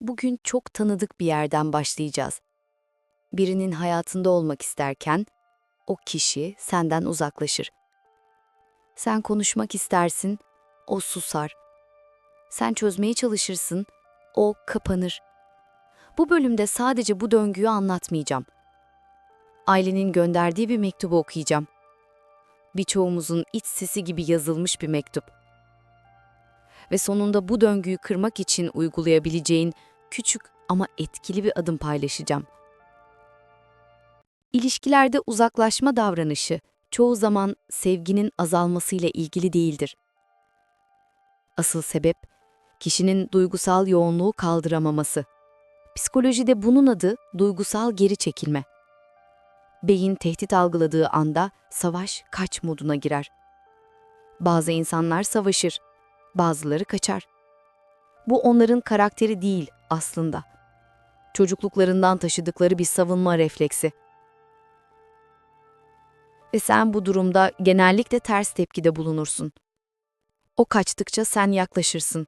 Bugün çok tanıdık bir yerden başlayacağız. Birinin hayatında olmak isterken o kişi senden uzaklaşır. Sen konuşmak istersin, o susar. Sen çözmeye çalışırsın, o kapanır. Bu bölümde sadece bu döngüyü anlatmayacağım. Ailenin gönderdiği bir mektubu okuyacağım. Birçoğumuzun iç sesi gibi yazılmış bir mektup. Ve sonunda bu döngüyü kırmak için uygulayabileceğin küçük ama etkili bir adım paylaşacağım. İlişkilerde uzaklaşma davranışı çoğu zaman sevginin azalmasıyla ilgili değildir. Asıl sebep kişinin duygusal yoğunluğu kaldıramaması. Psikolojide bunun adı duygusal geri çekilme. Beyin tehdit algıladığı anda savaş kaç moduna girer. Bazı insanlar savaşır, bazıları kaçar. Bu onların karakteri değil aslında. Çocukluklarından taşıdıkları bir savunma refleksi. Ve sen bu durumda genellikle ters tepkide bulunursun. O kaçtıkça sen yaklaşırsın.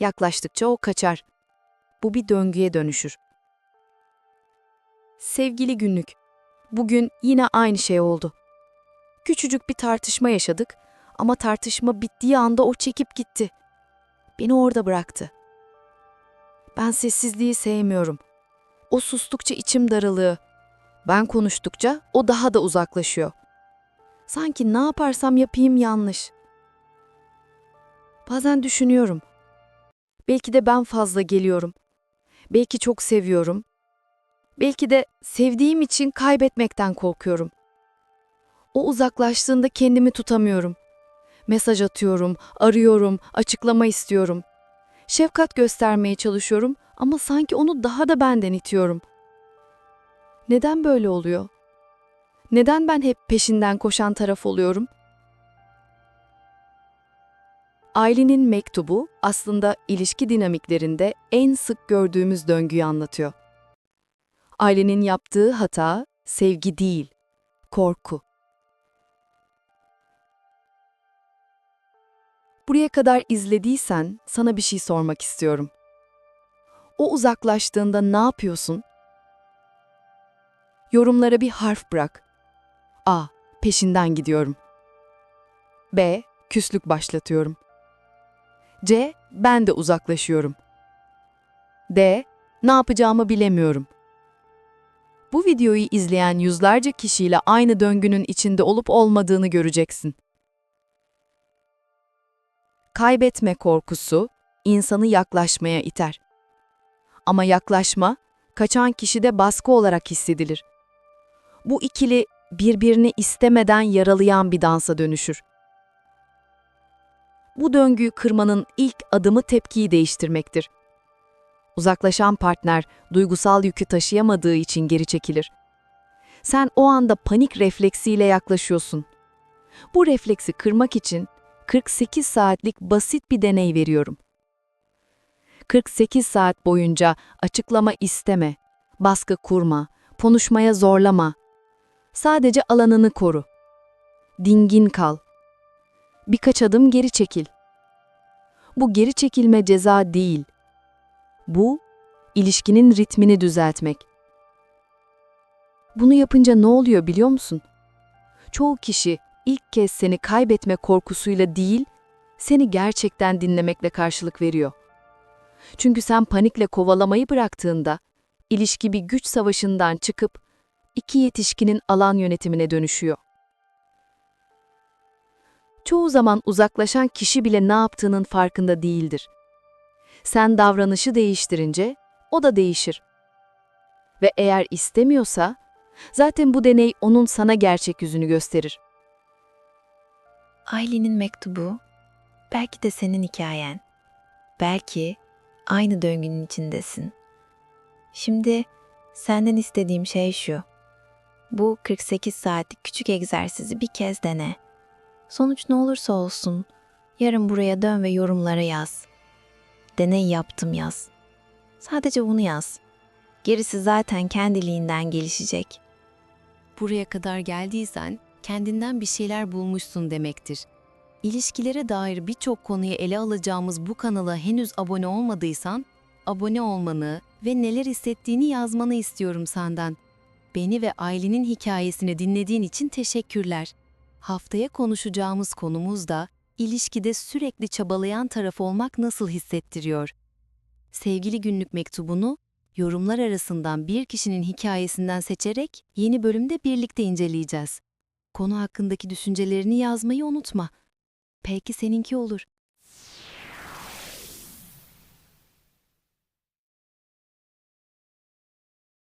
Yaklaştıkça o kaçar. Bu bir döngüye dönüşür. Sevgili günlük, bugün yine aynı şey oldu. Küçücük bir tartışma yaşadık ama tartışma bittiği anda o çekip gitti. Beni orada bıraktı. Ben sessizliği sevmiyorum. O sustukça içim daralıyor. Ben konuştukça o daha da uzaklaşıyor. Sanki ne yaparsam yapayım yanlış. Bazen düşünüyorum. Belki de ben fazla geliyorum. Belki çok seviyorum. Belki de sevdiğim için kaybetmekten korkuyorum. O uzaklaştığında kendimi tutamıyorum. Mesaj atıyorum, arıyorum, açıklama istiyorum. Şefkat göstermeye çalışıyorum ama sanki onu daha da benden itiyorum. Neden böyle oluyor? Neden ben hep peşinden koşan taraf oluyorum? Ailenin mektubu aslında ilişki dinamiklerinde en sık gördüğümüz döngüyü anlatıyor. Ailenin yaptığı hata sevgi değil, korku. Buraya kadar izlediysen sana bir şey sormak istiyorum. O uzaklaştığında ne yapıyorsun? Yorumlara bir harf bırak. A. Peşinden gidiyorum. B. Küslük başlatıyorum. C. Ben de uzaklaşıyorum. D. Ne yapacağımı bilemiyorum. Bu videoyu izleyen yüzlerce kişiyle aynı döngünün içinde olup olmadığını göreceksin. Kaybetme korkusu insanı yaklaşmaya iter. Ama yaklaşma, kaçan kişide baskı olarak hissedilir. Bu ikili birbirini istemeden yaralayan bir dansa dönüşür. Bu döngüyü kırmanın ilk adımı tepkiyi değiştirmektir. Uzaklaşan partner duygusal yükü taşıyamadığı için geri çekilir. Sen o anda panik refleksiyle yaklaşıyorsun. Bu refleksi kırmak için 48 saatlik basit bir deney veriyorum. 48 saat boyunca açıklama isteme, baskı kurma, konuşmaya zorlama. Sadece alanını koru. Dingin kal. Birkaç adım geri çekil. Bu geri çekilme ceza değil. Bu, ilişkinin ritmini düzeltmek. Bunu yapınca ne oluyor biliyor musun? Çoğu kişi ilk kez seni kaybetme korkusuyla değil, seni gerçekten dinlemekle karşılık veriyor. Çünkü sen panikle kovalamayı bıraktığında, ilişki bir güç savaşından çıkıp iki yetişkinin alan yönetimine dönüşüyor. Çoğu zaman uzaklaşan kişi bile ne yaptığının farkında değildir. Sen davranışı değiştirince o da değişir. Ve eğer istemiyorsa, zaten bu deney onun sana gerçek yüzünü gösterir. Aylin'in mektubu, belki de senin hikayen. Belki aynı döngünün içindesin. Şimdi senden istediğim şey şu. Bu 48 saatlik küçük egzersizi bir kez dene. Sonuç ne olursa olsun, yarın buraya dön ve yorumlara yaz. Deney yaptım yaz. Sadece bunu yaz. Gerisi zaten kendiliğinden gelişecek. Buraya kadar geldiysen kendinden bir şeyler bulmuşsun demektir. İlişkilere dair birçok konuyu ele alacağımız bu kanala henüz abone olmadıysan abone olmanı ve neler hissettiğini yazmanı istiyorum senden. Beni ve ailenin hikayesini dinlediğin için teşekkürler. Haftaya konuşacağımız konumuz da ilişkide sürekli çabalayan taraf olmak nasıl hissettiriyor? Sevgili günlük mektubunu yorumlar arasından bir kişinin hikayesinden seçerek yeni bölümde birlikte inceleyeceğiz. Konu hakkındaki düşüncelerini yazmayı unutma. Belki seninki olur.